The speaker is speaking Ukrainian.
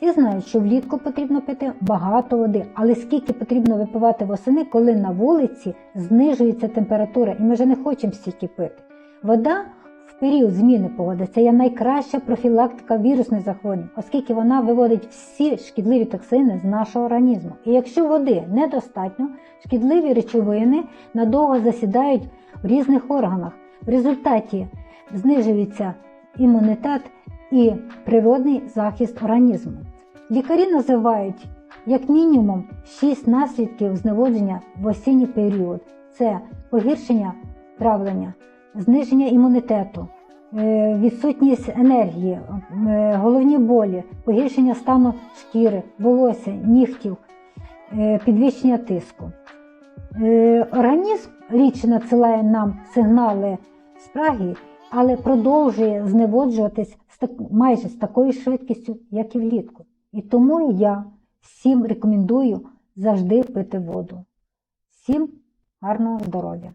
Всі знають, що влітку потрібно пити багато води, але скільки потрібно випивати восени, коли на вулиці знижується температура, і ми вже не хочемо стільки пити. Вода в період зміни погоди це є найкраща профілактика вірусних захворювань, оскільки вона виводить всі шкідливі токсини з нашого організму. І якщо води недостатньо, шкідливі речовини надовго засідають в різних органах. В результаті знижується імунітет і природний захист організму. Лікарі називають як мінімум 6 наслідків зневодження в осінній період: це погіршення травлення, зниження імунітету, е, відсутність енергії, е, головні болі, погіршення стану шкіри, волосся, нігтів, е, підвищення тиску. Організм рідше надсилає нам сигнали спраги, але продовжує зневоджуватись майже з такою швидкістю, як і влітку. І тому я всім рекомендую завжди пити воду. Всім гарного здоров'я!